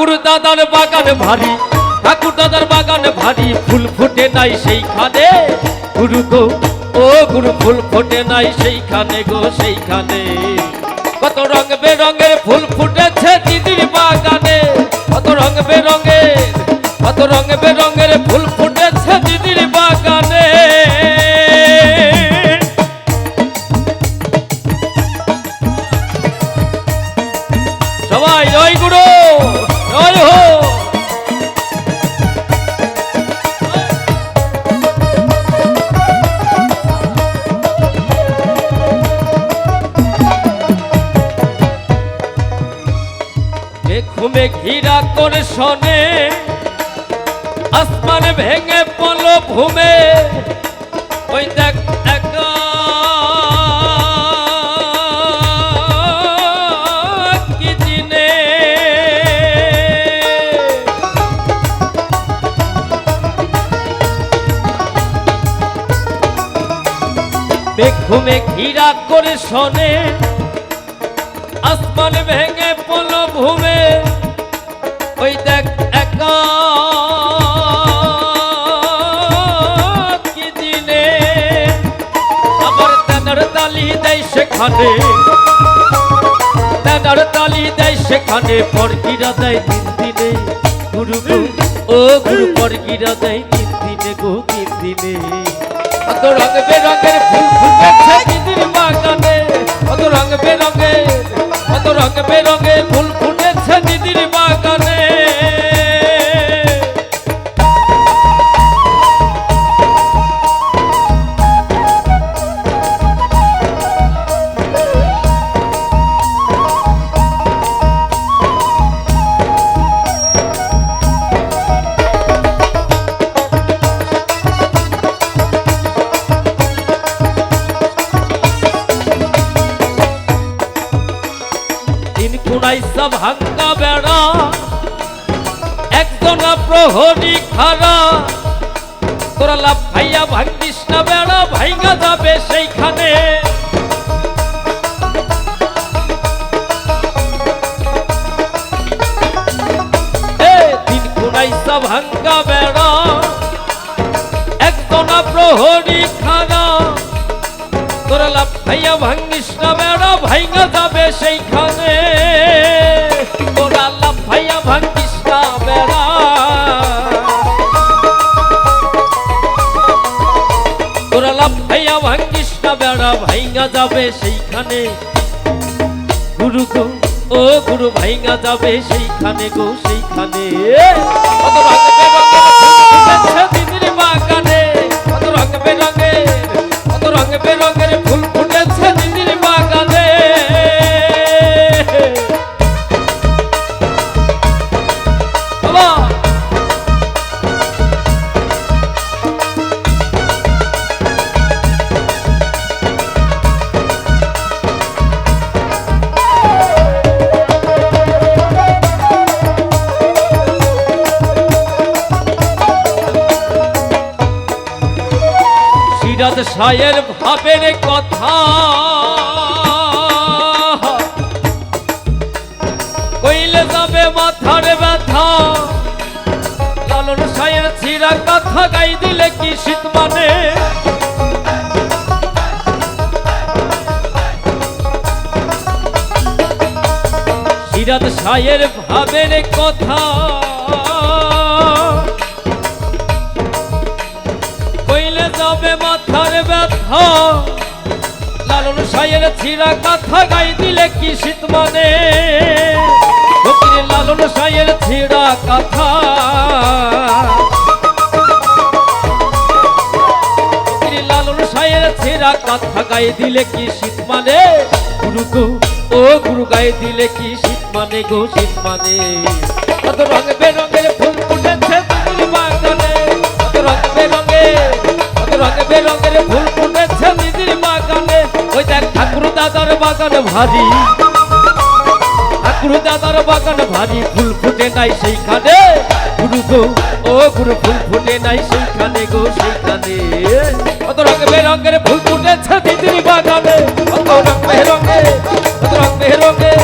ঠাকুর দাদার বাগান ভারী, ঠাকুর দাদার বাগান ভারী, ফুল ফুটে নাই সেইখানে। গুরু গো, ও গুরু, ফুল ফুটে নাই সেইখানে গো, সেইখানে। কত রঙ বেরঙের ফুল ফুটেছে ঘুমে ঘিরা করে শোনে, আসমান ভেঙে পড়ল ভূমে ওই দেখ ঘুমে ঘিরা করে শোনে, আসমান ভেঙে পড়ল ভূমে ওই দেখ, একা কি দিনে আবার তেনার তালি দেয় সেখানে, তেনার তালি দেয় সেখানে পরকিরা দেয় তিন দিনে। গুরু ও গুরু পরকিরা দেয় তিন দিনে গো, তিন দিনে। কত রঙ বেরঙের ফুল দিদির বাগানে কত রঙ ভাঙ্গা বেড়া, একজনা প্রহরী খারা তোরা লাভ ভাইয়া ভাঙ্গিস না বেড়া, ভাইঙ্গা যাবে সেইখানে। ভাঙ্গা বেড়া, একজনা প্রহরী খারা তোরা লাভ ভাইয়া ভাঙ্গিস না বেড়া, ভাইঙ্গা যাবে সেইখানে। ভাইঙ্গা যাবে সেইখানে। গুরু গো, ও গুরু ভাইঙ্গা যাবে সেইখানে গো, সেইখানে। দিদির বাগানে। কত রঙ বেরঙের, কত রঙ বেরঙের সিরাজ সায়ের ভাবের কথা। কইলে যাবে মাথার ব্যথা। লালন সায়ের ছিড়া কথা গাই দিলে কি শীত মানে? সিরাজ সায়ের ভাবের কথা। যাবে মাথার ব্যথা। লালন সায়ের ছিড়া কথা গাই দিলে কি শীত মানে? লালন সায়ের ছিড়া কথা। লালন সায়ের ছিড়া কথা গাই দিলে কি শীত মানে? গুরু গো, ও গুরু গাই দিলে কি শীত মানে গো, শীত মানে? রঙ বেরঙের ফুল ফুটেছে বেরঙের ফুল ফুটেছে দিদির বাগানে। ওই দেখ ঠাকুর দাদার বাগান ভারী। ঠাকুর দাদার বাগান ভারী, ফুল ফুটে নাই সেইখানে। গুরু গো ও গুরু ফুল ফুটে নাই সেইখানে গো, সেইখানে। কত রঙ বেরঙের ফুল ফুটেছে দিদির বাগানে। কত রঙ বেরঙের কত রঙ বেরঙের